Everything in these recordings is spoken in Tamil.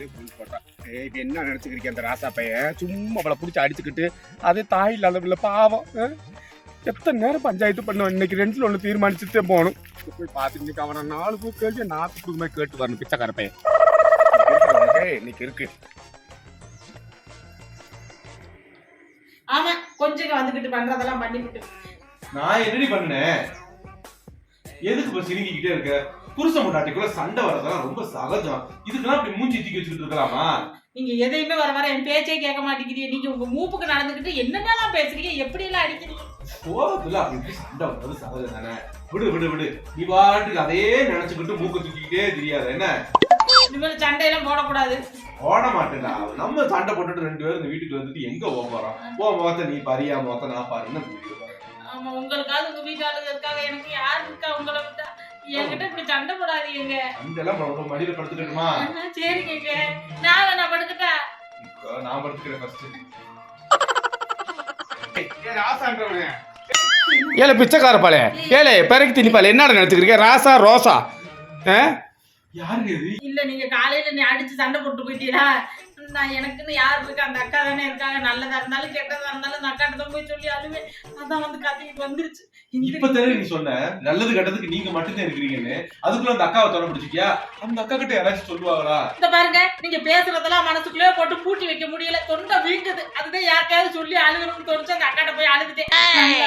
ஏய் இப்ப என்ன நினைச்சுக்கிறீங்க அந்த ராசா பையன் சும்மா அவளை பிடிச்சி அடிச்சுக்கிட்டு அதே தாய் இல்லாத பிள்ளை பாவம் ஆ? எத்தனை நேரம் பஞ்சாயத்து பண்ணுவோம் இன்னைக்கு ரெண்டுல ஒன்று தீர்மானிச்சுட்டே போகணும். போய் பார்த்து இன்னைக்கு அவனை நாலு பூ கேள்வி நாற்று கொடுக்குமே கேட்டு வரணும் பிச்சைக்கார பையன். ஏய், இன்னைக்கு இருக்கு ஆமா கொஞ்சம் வந்துகிட்டு பண்றதெல்லாம் பண்ணிவிட்டு நான் என்னடி பண்ணேன்? எதுக்கு இப்ப சிரிக்கிக்கிட்டே இருக்க? புருஷன் முட்டாட்டிக்குள்ள சண்டை வரதெல்லாம் ரொம்ப சகஜம். இதுக்கெல்லாம் இப்படி மூஞ்சி தூக்கி வச்சுக்கிட்டு இருக்கலாமா? நீங்க எதையுமே வர வர என் பேச்சே கேட்க மாட்டேங்கிறீங்க நீங்க உங்க மூப்புக்கு நடந்துகிட்டு என்னென்னலாம் பேசுறீங்க? எப்படி எல்லாம் அடிக்கிறீங்க? கோபத்துல அப்படி இப்படி சண்டை வர்றது சகஜம் தானே? விடு விடு விடு. நீ பாட்டுக்கு அதே நினைச்சுக்கிட்டு மூக்க தூக்கிக்கிட்டே தெரியாது என்ன? இனிமேல் சண்டையெல்லாம் போடக்கூடாது. ஓட மாட்டேன்டா. நம்ம சண்டை போட்டுட்டு ரெண்டு பேரும் இந்த வீட்டுக்கு வந்துட்டு எங்க போக போறோம்? போ முகத்த நீ பாரியா முகத்த நான் பாருன்னு ஆமா உங்களுக்காவது உங்க வீட்டாளுங்க இருக்காங்க. எனக்கு யார் இருக்கா? உங்களை விட்டா என்கிட்ட இப்படி சண்டை போடாதீங்க. மடியில சரிங்க நான் நான் படுத்துக்கிறேன் ஃபர்ஸ்ட் ராசான்றவனே. ஏலே பிச்சைக்கார பாலே ஏலே பிறகு திணிப்பாலே என்னடா நினைச்சுக்கிறீங்க ராசா ரோசா? ஆ? யாருங்க இல்ல நீங்க காலையில நீ அடிச்சு சண்டை போட்டு போயிட்டீங்களா? நான் எனக்குன்னு யார் இருக்கா அந்த அக்கா தானே இருக்காங்க. நல்லதா இருந்தாலும் கெட்டதா இருந்தாலும் அந்த அக்காட்ட தான் போய் சொல்லி அழுவே அதான் வந்து கத்திக்கிட்டு வந்துருச்சு. இப்ப தானே நீ சொன்ன. நல்லது கெட்டதுக்கு நீங்க மட்டும்தான் இருக்கிறீங்கன்னு. அதுக்குள்ள அந்த அக்காவை தொட பிடிச்சிக்கியா அந்த அக்கா கிட்ட யாராச்சும் சொல்லுவாங்களா? இந்த பாருங்க நீங்க பேசுறதெல்லாம் மனசுக்குள்ளே போட்டு பூட்டி வைக்க முடியல. தொண்டை வீங்குது. அதுதான் யாருக்காவது சொல்லி அழுகணும்னு தோணுச்சு. அந்த அக்காட்ட போய் அழுதுட்டேன்.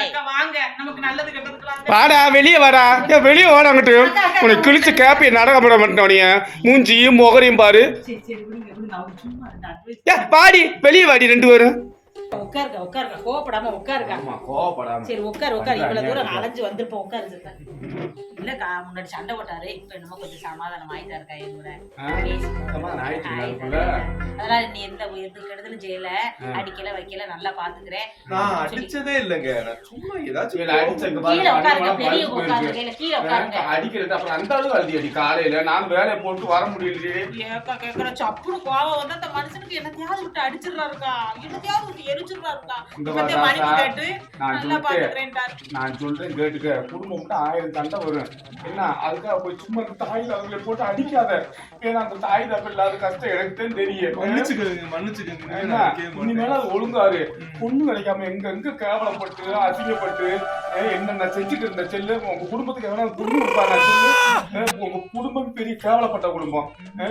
அக்கா வாங்க. நமக்கு நல்லது கெட்டதுக்குலாம் வாடா வெளியே வாடா. ஏன் வெளியே வாடா அங்கிட்டு. உனக்கு கிழிச்சு கேப்பி நாடகம் போட மாட்டேன் மூஞ்சியும் முகரையும் பாரு. சரி சரி பாடி அவங்க சும்மா வாடி வெளியே வாடி ரெண்டு பேரும். உட்காருங்க உட்காருங்க. கோவப்படாம உட்காருங்க. கோவப்படாம. சரி உட்காரு உட்காரு. இவ்வளவு தூரம் நான் அலைஞ்சு வந்திருப்போம் உட்காரு சித்தா. இல்லக்கா முன்னாடி சண்டை போட்டாரு. இப்ப என்னமோ கொஞ்சம் சமாதானம் ஆயிட்டாரு கையில் கூட? சமாதானம் ஆயிடுச்சுங்களா அதுக்குள்ள? அதனால நீ எந்த எந்த கெடுதலும் செய்யல. அடிக்கல வைக்கல நல்லா பாத்துக்கிறேன். நான் அடிச்சதே இல்லைங்க. நான் சும்மா ஏதாச்சும் கீழே உட்காருங்க பெரிய உட்காருங்க. கீழே உட்காருங்க. அடிக்கிறது அப்புறம் அந்த அளவுக்கு அழுதி அடி காலையில? நான் வேலையை போட்டு வர முடியலையே. ஏக்கா கேக்குற சப்புனு கோவம் வந்து அந்த மனுஷனுக்கு என்னத்தையாவது விட்டு அடிச்சிடுறாருக்கா. என்னத்தையாவது விட்டு எரிச்சிடுறாருக்கா நான் சொல்றேன் கேட்டுக்க. குடும்பம் மட்டும் ஆயிரம் சண்டை வரும். என்ன? அதுக்காக போய் சும்மா இந்த தாய் அவங்களை போட்டு அடிக்காத. ஏன்னா அந்த தாய் தப்பு இல்லாத கஷ்டம் எனக்கு தான் தெரியும். மன்னிச்சுக்கோங்க மன்னிச்சுக்கோங்க. இனிமேல அது ஒழுங்காரு. பொண்ணு கிடைக்காம எங்க எங்க கேவலப்பட்டு அசிங்கப்பட்டு என்னென்ன செஞ்சுட்டு இருந்த செல்லு? உங்க குடும்பத்துக்கு எவனா பொண்ணு கொடுப்பாங்க செல்லு? உங்க குடும்பம் பெரிய கேவலப்பட்ட குடும்பம்.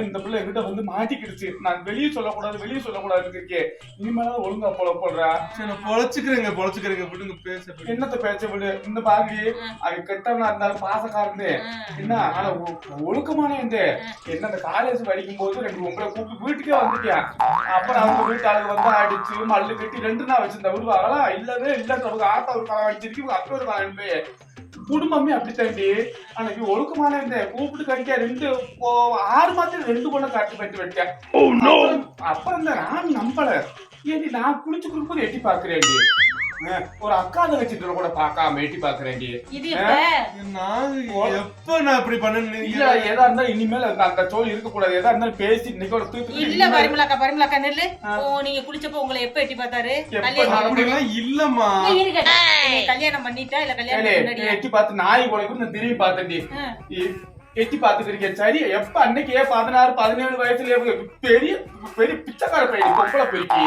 இந்த பிள்ளை என்கிட்ட வந்து மாட்டிக்கிடுச்சு. நான் வெளியே சொல்லக்கூடாது வெளியே சொல்லக்கூடாது இருக்கே. இனிமேல ஒழுங்கா போல போடுறா. சரி, பொழைச்சுக்கிறேங்க பொழைச்சுக்கிறேங்க. விடுங்க பேச. என்னத்த பேச்ச விடு? இந்த பாருடி அது கெட்டவனா இருந்தாலும் பாசக்காரந்து என்ன? ஆனா ஒழுக்கமான இந்த என்ன அந்த காலேஜ் படிக்கும் போது ரெண்டு உங்களை கூப்பிட்டு வீட்டுக்கே வந்துட்டியா? அப்புறம் அவங்க வீட்டாளுங்க வந்து அடிச்சு மல்லு கட்டி ரெண்டு நாள் வச்சிருந்தா விடுவாங்களா? இல்லவே இல்ல அவங்க ஆத்தா ஒரு காலம் அடிச்சிருக்கு அக்கா ஒரு காலம் குடும்பமே அப்படித்தாண்டி அன்னைக்கு ஒழுக்கமான இந்த கூப்பிட்டு கடிக்க ரெண்டு ஆறு மாதத்துல ரெண்டு பொண்ணை காட்டு கட்டி வச்சேன் அப்புறம் அப்புறம் இந்த நான் நம்பல. ஏடி நான் குளிச்சு கொடுக்கும்போது எட்டி பாக்குறேன்டி அஹ், ஒரு அக்கா தங்கச்சிட்டு கூட பார்க்காம எட்டி பாக்குறேன்டி இது நான் எப்ப? நான் இப்படி பண்ணேன்னு இல்ல எதா இருந்தாலும் இனிமேல் அந்த தோல் இருக்க கூடாது எதா இருந்தாலும் பேசி இன்னைக்கோட தூக்கி இல்ல பரிமலாக்கா பரிமலாக்கா நெல்லு. ஓ நீங்க குளிச்சப்போ உங்களை எப்ப எட்டி பார்த்தாரு? கல்யாணம் இல்லம்மா. கல்யாணம் பண்ணிட்டா இல்ல கல்யாணம் எட்டி பார்த்து நாய் நான் திரும்பி. எ- எட்டி பார்த்துக்கிறீங்க. சரி எப்ப அன்னைக்கு பதினாறு பதினேழு வயசுல பெரிய பெரிய பிச்சைக்கார பையன் பொம்பளை போயிட்டு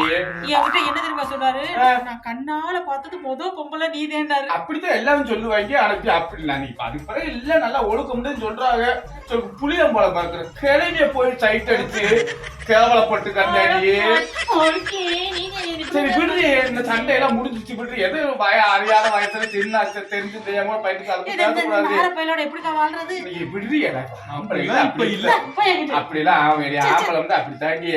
என்கிட்ட என்ன தெரியுமா சொன்னாரு. நான் கண்ணால பார்த்தது முத பொம்பளை நீ தேண்டாரு அப்படித்தான் எல்லாரும் சொல்லுவாங்க. அனுப்பி அப்படி நான் இப்ப அதுக்கு பிறகு இல்ல. நல்லா ஒழுக்கம்னு சொல்றாங்க. சொல்லு, புளியம்பழம் பார்க்குற. கிளவிய போய் சைட் அடிச்சு கேவலப்பட்டு கண்டாடி சரி விடுறி இந்த சண்டையெல்லாம் முடிஞ்சிச்சு விடுறி எது வய அறியாத வயசுல சின்ன தெரிஞ்சு தெரியாம வாழ்றது? விடுறி ஆம்பளை இல்ல, இப்ப அப்படி இல்ல. ஆகும் ஆம்பளை வந்து அப்படி தாண்டி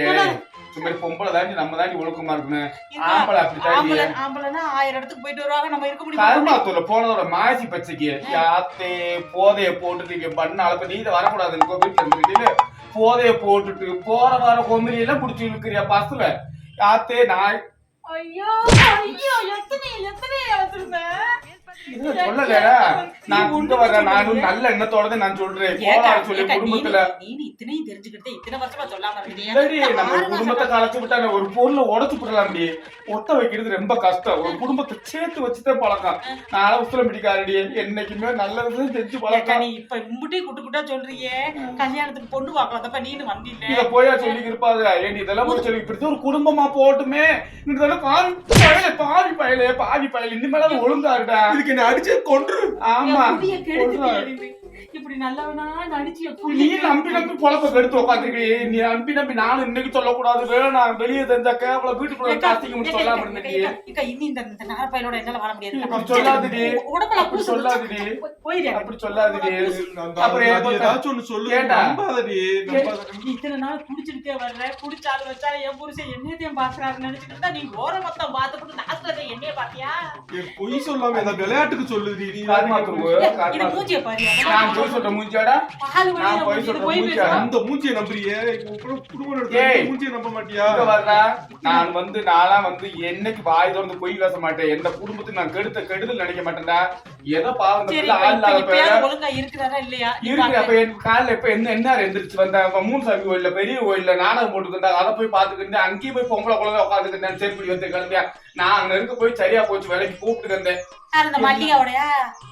சும்மா பொம்பளை தாண்டி நம்ம தாண்டி ஒழுக்கமா இருக்கணும். ஆம்பளை அப்படி தாண்டி ஆம்பளை ஆம்பளைன்னா ஆயிரம் இடத்துக்கு போயிட்டு வருவாங்க. நம்ம இருக்க முடியுமா? கருமாத்தூர்ல போனதோட மாசி பச்சைக்கு யாத்தே போதைய போட்டுட்டு இங்க பண்ண அளப்ப நீ இதை வரக்கூடாது வீட்டுல இருந்துட்டு போதைய போட்டுட்டு போற வார கொம்பரி எல்லாம் குடிச்சு இழுக்கிறியா பஸ்ல யாத்தே நான் ஐயோ ஐயோ எத்தனை எத்தனை வச்சிருந்தேன் இது சொல்லல நான் இங்க வர்றேன். நானும் நல்ல எண்ணத்தோட நான் சொல்றேன். கோளாறு சொல்லி குடும்பத்துல இத்தனையும் தெரிஞ்சுக்கிட்டு இத்தனை வருஷமா சொல்லாம சரி நம்ம குடும்பத்தை கலைச்சு விட்டா ஒரு பொருளை உடச்சு விடலாம்டி ஒட்ட வைக்கிறது ரொம்ப கஷ்டம். ஒரு குடும்பத்தை சேர்த்து வச்சுதான் பழக்கம். உசுரம் பிடிக்காரடி என்னைக்குமே நல்லது செஞ்சு பழக்கம். நீ இப்ப இம்புட்டி குட்டு குட்டா சொல்றியே. கல்யாணத்துக்கு பொண்ணு பார்க்கலாதப்ப நீனு வந்தில்ல. இத போயா சொல்லி இருப்பாங்க ஏண்டி இதெல்லாம் போய் சொல்லி இப்படி ஒரு குடும்பமா போட்டுமே இதெல்லாம் பாவி பயலே பாவி பயலே பாவி பயலே. இனிமேல ஒழுங்கா இருடா இதுக்கு என்ன அடிச்சு கொன்று. ஆமா. இப்படி நல்லவனா? நடிச்சு நீ நம்பி நம்பி பொழப்ப கெடுத்து உட்காந்துருக்கீ நீ நம்பி நம்பி நானும் இன்னைக்கு சொல்லக்கூடாது. வேணாம் வெளியே தெரிஞ்ச கேவல வீட்டுக்குள்ள காஸ்டிங் ஏக்கா, சொல்லாம ஏக்கா, இருந்தீ ஏக்கா, ஏக்கா, இனி இந்த இந்த நாரப்பையலோட என்னால வாழ முடியாது. அப்படி சொல்லாதடி. உடம்புல அப்படி சொல்லாதடி. போய்- போயிரு. அப்படி சொல்லாதடி. அப்புறம் ஏதாச்சும் ஒண்ணு சொல்லு. ஏன்டா? நம்பாதடி. இத்தனை நாள் குடிச்சிருக்கே வர்ற குடிச்சாலும் வச்சாலும் என் புருஷன் என்னத்தையும் பாக்குறாருன்னு நினைச்சிட்டு நீ ஓர மொத்தம் பார்த்துட்டு நாசுறதை என்னைய பாத்தியா? பொய் சொல்லாம ஏதாவது விளையாட்டுக்கு சொல்லுடி. நீ கார்மாத்துக்கு போய் சொல்ற மூஞ்சாடா பால் நான் போய் சொல்ற மூஞ்சியா? அந்த மூஞ்சியை நம்புறியே? குடும்பம் மூஞ்சியை நம்ப மாட்டியா? இங்க வர்றா நான் வந்து நான்லாம் வந்து என்னைக்கு வாய் திறந்து பொய் பேச மாட்டேன். எந்த குடும்பத்துக்கு நான் கெடுத்த கெடுதல் நினைக்க மாட்டேன்டா. ஏதோ பாவம் இந்த சரி இப்ப இப்பயாவது ஒழுங்கா இருக்கிறாரா இல்லையா? நீ இருக்கு பாரு. அப்ப என் காலைல இப்ப என்ன என்ன எந்திரிச்சு வந்தேன் அப்ப மூணு சாமி கோயில்ல பெரிய கோயில்ல நாடகம் போட்டுக்கிட்டா அதை போய் பாத்துக்கிட்டு அங்கேயும் போய் பொம்பளை குழந்தை உட்காந்துக்கிட்டேன் செருப்படி வந்து கிளம்பியா? நான் அங்க இருக்க போய் சரியா போச்சு வேலைக்கு கூப்பிட்டு வந்தேன் யார் இந்த மல்லிகாவுடையா?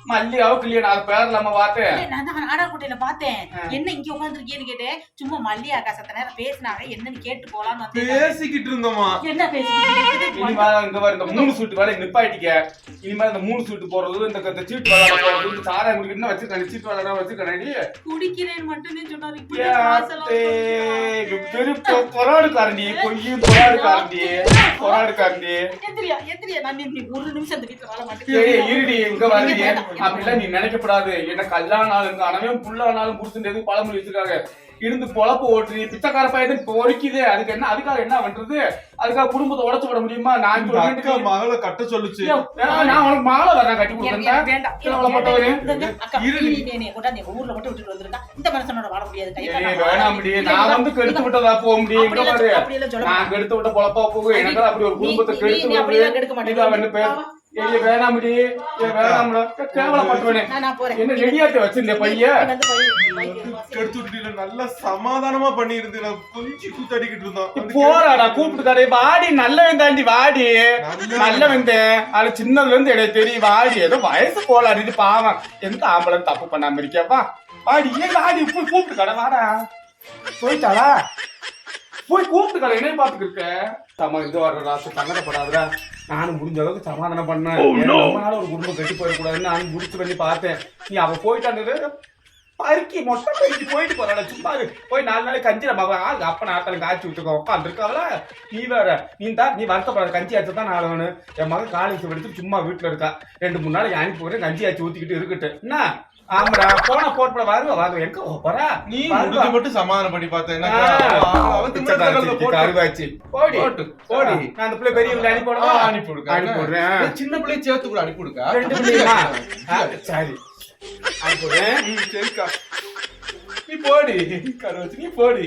மல்லிகாவுக்கு இல்லையா நான் பேர் இல்லாம பார்த்தேன். ஏய், நான் தான் நாடார்கோட்டையில பார்த்தேன். ஆ. என்ன இங்க உட்காந்துருக்கேன்னு கேட்டேன். சும்மா மல்லி அக்கா சத்த நேரம் பேசினாங்க என்னன்னு கேட்டு போலான்னு வந்து பேசிக்கிட்டு இருந்தோமா? என்ன பேசிக்கிட்டு இனிமேல் இங்க வர இந்த மூணு சூட்டு வேலை நிப்பாட்டிக்க. இனிமேல் இந்த மூணு சூட்டு போறது இந்த இந்த சீட்டு விளையாட சாராயம் குடிக்கணும் வச்சிருக்கேன் சீட்டு விளையாட வச்சிருக்கேன். குடிக்கிறேன் மட்டும் சொன்னாரு. பொறாடுக்காரண்டி பொய் பொறாடுக்காரண்டி பொறாடுக்காரண்டி ஒரு நிமிஷம் இருடி இங்க வரீங்க. அப்படிலாம் நீ நினைக்கப்படாது. என்ன ஆளுங்க அனவே புல்லானாலும் எதுவும் பழமொழி வச்சிருக்காங்க. இருந்து பொழப்பு ஓட்டுறி பிச்சைக்கார பையன் பொறிக்குது. அதுக்கு என்ன அதுக்காக என்ன பண்றது? அதுக்காக குடும்பத்தை உடச்சு விட முடியுமா? நான் இப்ப மகளை கட்ட சொல்லுச்சு. நான் உனக்கு மாலை வரேன் கட்டி கொடுத்தேன் ஊர்ல மட்டும் விட்டுட்டு வந்திருக்கா. இந்த மனுஷனோட வாழ முடியாது. வேணாம் நான் வந்து கெடுத்து விட்டதா? போக முடியும் நான் கெடுத்து விட்ட பொழப்பா போகும். எனக்கு அப்படி ஒரு குடும்பத்தை கெடுத்து அவன் பேர் ஏய் வேணாம்டா கேவலப்பட்டவனே நான் நான் போறேன். என்ன ரெடியாட்டு வச்சிருந்தேன் பையன் நீ வந்து போய்- போய்- போய்- கெடுத்து விட்டுல நல்லா சமாதானமா பண்ணி இருந்து நான் கொஞ்சம் கூத்தாடிக்கிட்டு இருந்தோம். வந்து போறாடா கூப்பிட்டு கடை வாடி நல்லவன் தாண்டி வாடி. நல்லவன். அது சின்னதுல இருந்து எனக்கு தெரியும் வாடி. ஏதோ வயசு போலாடி பாவம். எந்த ஆம்பளை தப்பு பண்ணாம இருக்கேப்பா வாடி ஏன் வாடி போய் கூப்பிட்டு கடை வாடா. போயிட்டாளா? போய் கூப்பிட்டு கடை என்ன பாத்துக்கு இருக்க? தம்மா இந்த வர்ற ராசு சங்கடப்படாதடா. நானும் முடிஞ்ச அளவுக்கு சமாதானம் பண்ணேன். நம்மளால ஒரு குடும்பம் கட்டி போயிடக்கூடாதுன்னு நான் முடிச்சு பண்ணி பார்த்தேன். நீ அவ போயிட்டான்னு பருக்கி மொட்டை பருக்கி போயிட்டு போறாள சும்மா. போய் நாலு நாளைக்கு கஞ்சி நம்ம ஆள் அப்ப நாத்தல காய்ச்சி விட்டுக்கோ. உட்காந்துருக்காவல நீ வேற. நீ தான் நீ வருத்தப்படாத. கஞ்சி ஆச்சு தான் நான் வேணும் என் மகன் காலேஜ் படிச்சு சும்மா வீட்டுல இருக்கா. ரெண்டு மூணு நாளைக்கு அனுப்பி போறேன் கஞ்சி ஆச்சு ஊத்திக்கிட்டு இருக்கட்டு என்ன? ஆமாடா போன போட்டு வருவ வருவ எங்க? போறா. நீ வருவா. முடிஞ்ச மட்டும் சமாதானம் பண்ணி பார்த்தேன். போடி. போட்டு, போடி. போடி. நான் அந்த பிள்ளை பெரிய பிள்ளை அனுப்பி ஆ, விடவா? அனுப்பி விடுங்க. அனுப்பி விடுறேன் ஏய், சின்ன பிள்ளைய சேர்த்து கூட அனுப்பி விடுங்க ரெண்டு பிள்ளைமா சரி. அனுப்பி விடுறேன் ம், சரிக்கா. நீ போடி. கருவாச்சி நீ போடி.